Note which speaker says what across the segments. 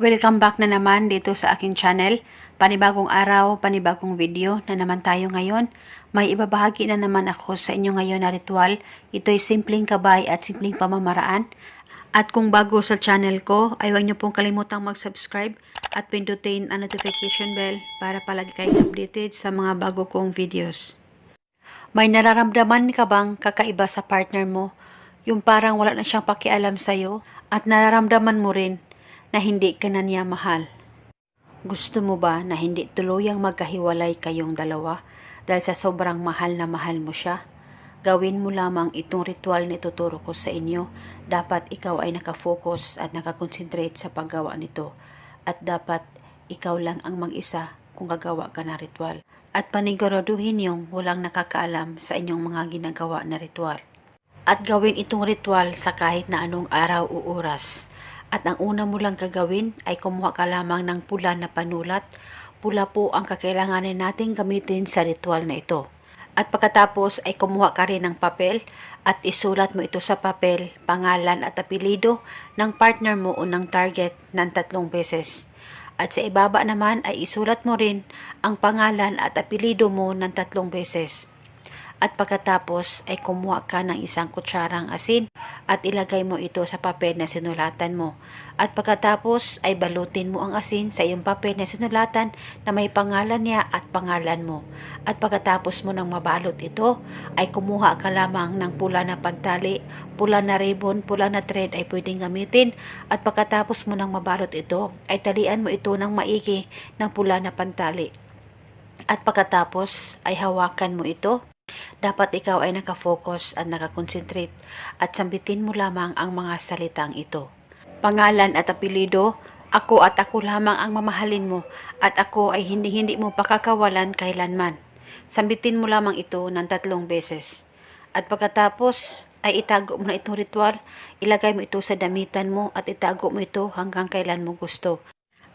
Speaker 1: Welcome back na naman dito sa aking channel. Panibagong araw, panibagong video na naman tayo ngayon. May ibabahagi na naman ako sa inyo ngayon na ritual. Ito'y simpleng kabay at simpleng pamamaraan. At kung bago sa channel ko, ay huwag niyo pong kalimutang mag-subscribe at pindutin ang notification bell para palagi kayong updated sa mga bago kong videos. May nararamdaman ka bang kakaiba sa partner mo? Yung parang wala na siyang pakialam sa'yo at nararamdaman mo rin na hindi ka na niya mahal. Gusto mo ba na hindi tuluyang magkahiwalay kayong dalawa dahil sa sobrang mahal na mahal mo siya? Gawin mo lamang itong ritual na ituturo ko sa inyo. Dapat ikaw ay nakafocus at nakakonsentrate sa paggawa nito. At dapat ikaw lang ang mag-isa kung gagawa ka na ritual. At paniguraduhin yung walang nakakaalam sa inyong mga ginagawa na ritual. At gawin itong ritual sa kahit na anong araw o oras. At ang una mo lang gagawin ay kumuha ka lamang ng pula na panulat. Pula po ang kakailanganin nating gamitin sa ritual na ito. At pagkatapos ay kumuha ka rin ng papel at isulat mo ito sa papel, pangalan at apelido ng partner mo o ng target ng tatlong beses. At sa ibaba naman ay isulat mo rin ang pangalan at apelido mo ng tatlong beses. At pagkatapos ay kumuha ka ng isang kutsarang asin at ilagay mo ito sa papel na sinulatan mo. At pagkatapos ay balutin mo ang asin sa iyong papel na sinulatan na may pangalan niya at pangalan mo. At pagkatapos mo nang mabalot ito ay kumuha ka lamang ng pula na pantali, pula na ribbon, pula na thread ay pwedeng gamitin. At pagkatapos mo nang mabalot ito ay talian mo ito ng maigi ng pula na pantali. At pagkatapos ay hawakan mo ito dapat ikaw ay nakafocus at nakakonsentrate at sambitin mo lamang ang mga salitang ito. Pangalan at apelido, ako at ako lamang ang mamahalin mo at ako ay hindi-hindi mo pakakawalan kailanman. Sambitin mo lamang ito ng tatlong beses. At pagkatapos ay itago mo na itong ritual, ilagay mo ito sa damitan mo at itago mo ito hanggang kailan mo gusto.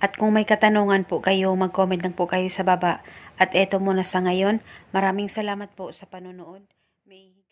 Speaker 1: At kung may katanungan po kayo, mag-comment lang po kayo sa baba. At eto muna sa ngayon. Maraming salamat po sa panonood. May